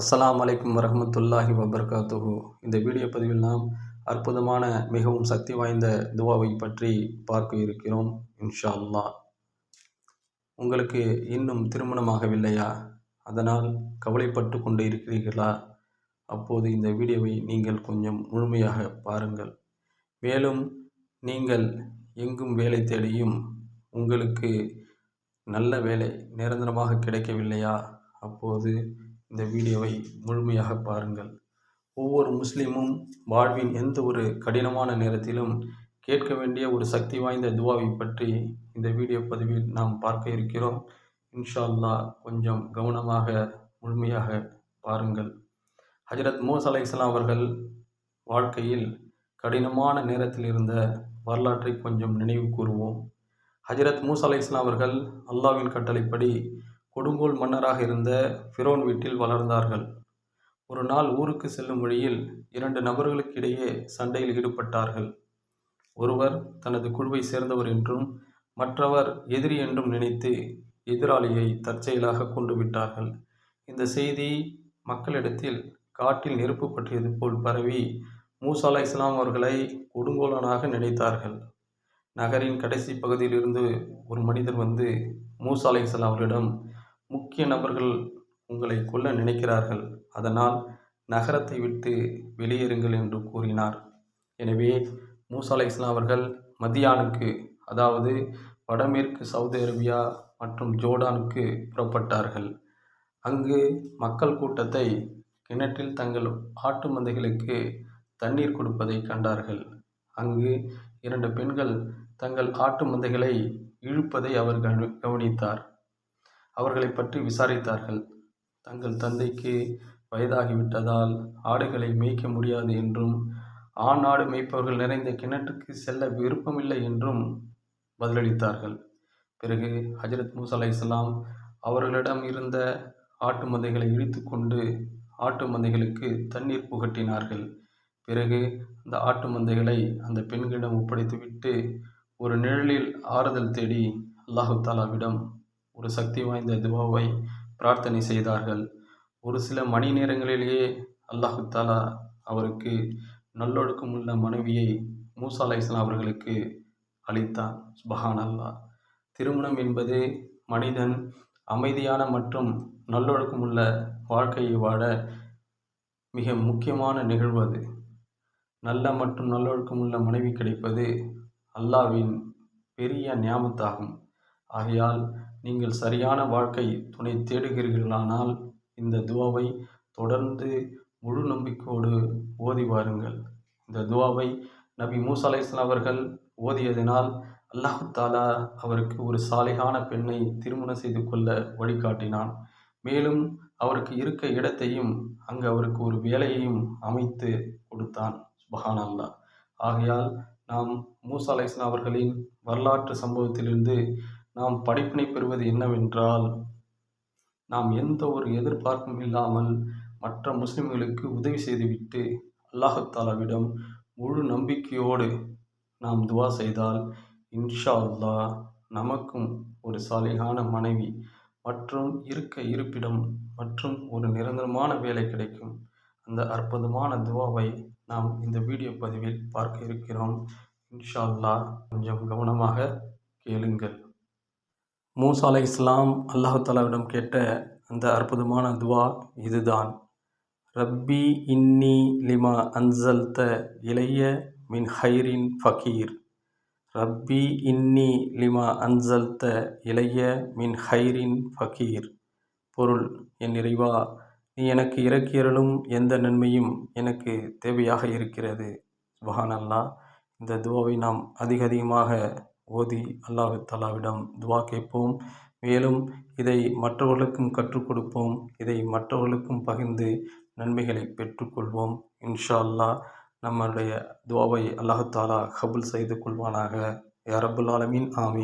அஸ்லாம் அலைக்கும் வரமத்துல்லாஹி வபர்காத்துஹு. இந்த வீடியோ பதிவில் நாம் அற்புதமான மிகவும் சக்தி வாய்ந்த துவாவை பற்றி பார்க்க இருக்கிறோம் இன்ஷா அல்லா உங்களுக்கு இன்னும் திருமணமாகவில்லையா? அதனால் கவலைப்பட்டு கொண்டு இருக்கிறீர்களா? அப்போது இந்த வீடியோவை நீங்கள் கொஞ்சம் முழுமையாக பாருங்கள். மேலும் நீங்கள் எங்கும் வேலை தேடியும் உங்களுக்கு நல்ல வேலை நிரந்தரமாக கிடைக்கவில்லையா? அப்போது இந்த வீடியோவை முழுமையாக பாருங்கள். ஒவ்வொரு முஸ்லீமும் வாழ்வின் எந்த ஒரு கடினமான நேரத்திலும் கேட்க வேண்டிய ஒரு சக்தி வாய்ந்த துவாவை பற்றி இந்த வீடியோ பதிவில் நாம் பார்க்க இருக்கிறோம். இன்ஷா அல்லாஹ் கொஞ்சம் கவனமாக முழுமையாக பாருங்கள். ஹஜரத் மூஸ் அலை இஸ்லாம் அவர்கள் வாழ்க்கையில் கடினமான நேரத்தில் இருந்த வரலாற்றை கொஞ்சம் நினைவு கூறுவோம். ஹஜரத் மூஸ் அலை இஸ்லாம் அவர்கள் அல்லாவின் கட்டளைப்படி கொடுங்கோல் மன்னராக இருந்த ஃபிரோன் வீட்டில் வளர்ந்தார்கள். ஒரு நாள் ஊருக்கு செல்லும் வழியில் இரண்டு நபர்களுக்கிடையே சண்டையில் ஈடுபட்டார்கள். ஒருவர் தனது குழுவை சேர்ந்தவர் என்றும் மற்றவர் எதிரி என்றும் நினைத்து எதிராளியை தற்செயலாக கொண்டு விட்டார்கள். இந்த செய்தி மக்களிடத்தில் காட்டில் நெருப்பு பற்றியது போல் பரவி மூசா இஸ்லாம் அவர்களை கொடுங்கோலனாக நினைத்தார்கள். நகரின் கடைசி பகுதியிலிருந்து ஒரு மனிதர் வந்து மூசா அலை இஸ்லாம் அவர்களிடம் முக்கிய நபர்கள் உங்களை கொல்ல நினைக்கிறார்கள். அதனால் நகரத்தை விட்டு வெளியேறுங்கள் என்று கூறினார். எனவே மூசா அலை இஸ்லாம் அவர்கள் மதியானுக்கு அதாவது வடமேற்கு சவுதி அரேபியா மற்றும் ஜோர்டானுக்கு புறப்பட்டார்கள். அங்கு மக்கள் கூட்டத்தை கிணற்றில் தங்கள் ஆட்டு மந்தைகளுக்கு தண்ணீர் கொடுப்பதை கண்டார்கள். அங்கு இரண்டு பெண்கள் தங்கள் ஆட்டு மந்தைகளை இழுப்பதை அவர் கவனித்தார். அவர்களை பற்றி விசாரித்தார்கள். தங்கள் தந்தைக்கு வயதாகிவிட்டதால் ஆடுகளை மேய்க்க முடியாது என்றும் ஆண் ஆடு மேய்ப்பவர்கள் நிறைந்த கிணற்றுக்கு செல்ல விருப்பமில்லை என்றும் பதிலளித்தார்கள். பிறகு ஹஜரத் மூசா அலை இஸ்லாம் அவர்களிடம் இருந்த ஆட்டு மந்தைகளை இழுத்து கொண்டு ஆட்டு மந்தைகளுக்கு தண்ணீர் புகட்டினார்கள். பிறகு அந்த ஆட்டு மந்தைகளை அந்த பெண்களிடம் ஒப்படைத்துவிட்டு ஒரு நிழலில் ஆறுதல் தேடி அல்லாஹு தாலாவிடம் ஒரு சக்தி வாய்ந்த துவாவை பிரார்த்தனை செய்தார்கள். ஒரு சில மணி நேரங்களிலேயே அல்லாஹு தாலா அவருக்கு நல்லொழுக்கம் உள்ள மனைவியை மூசா அலை இஸ்லாம் அவர்களுக்கு அளித்தான் சுபஹான் அல்லா திருமணம் என்பது மனிதன் அமைதியான மற்றும் நல்லொழுக்கம் உள்ள வாழ்க்கையை வாழ மிக முக்கியமான நிகழ்வு அது. நல்ல மற்றும் நல்லொழுக்கம் உள்ள மனைவி கிடைப்பது அல்லாவின் பெரிய ஞாபகத்தாகும் ஆகையால் நீங்கள் சரியான வாழ்க்கை துணை தேடுகிறீர்களானால் இந்த துவாவை தொடர்ந்து முழு நம்பிக்கையோடு ஓதி வாருங்கள். இந்த துவாவை நபி மூசா அவர்கள் ஓதியதினால் அல்லாஹு தாலா அவருக்கு ஒரு சாலைகான பெண்ணை திருமணம் செய்து கொள்ள வழிகாட்டினான். மேலும் அவருக்கு இருக்க இடத்தையும் அங்கு அவருக்கு ஒரு வேலையையும் அமைத்து கொடுத்தான். சுபஹான் அல்லா ஆகையால் நாம் மூசா அலை அவர்களின் வரலாற்று சம்பவத்திலிருந்து நாம் படிப்பினை பெறுவது என்னவென்றால் நாம் எந்த ஒரு எதிர்பார்ப்பும் இல்லாமல் மற்ற முஸ்லிம்களுக்கு உதவி செய்துவிட்டு அல்லாஹாலாவிடம் முழு நம்பிக்கையோடு நாம் துவா செய்தால் இன்ஷா அல்லா நமக்கும் ஒரு சாலிகான மனைவி மற்றும் இருக்க இருப்பிடம் மற்றும் ஒரு நிரந்தரமான வேலை கிடைக்கும். அந்த அற்புதமான துவாவை நாம் இந்த வீடியோ பதிவில் பார்க்க இருக்கிறோம். இன்ஷா அல்லா கொஞ்சம் கவனமாக கேளுங்கள். மூசா அலை இஸ்லாம் அல்லாஹாலாவிடம் கேட்ட அந்த அற்புதமான துவா இதுதான். ரப்பி இன்னி லிமா அன்சல்த இளைய மின் ஹைரின் ஃபகீர். ரப்பி இன்னி லிமா அன்சல்த இளைய மின் ஹைரின் ஃபகீர். பொருள் என் நிறைவா நீ எனக்கு இறக்கியறலும் எந்த நன்மையும் எனக்கு தேவையாக இருக்கிறது. சுபஹானல்லா இந்த துவாவை நாம் அதிக அதிகமாக ஓதி அல்லாஹு தலாவிடம் துவா கேட்போம். மேலும் இதை மற்றவர்களுக்கும் கற்றுக் கொடுப்போம். இதை மற்றவர்களுக்கும் பகிர்ந்து நன்மைகளை பெற்றுக்கொள்வோம் இன்ஷா அல்லா நம்மளுடைய துவாவை அல்லாஹு தாலா கபுல் செய்து கொள்வானாக. யாரபுல் ஆலமீன். ஆமீன்.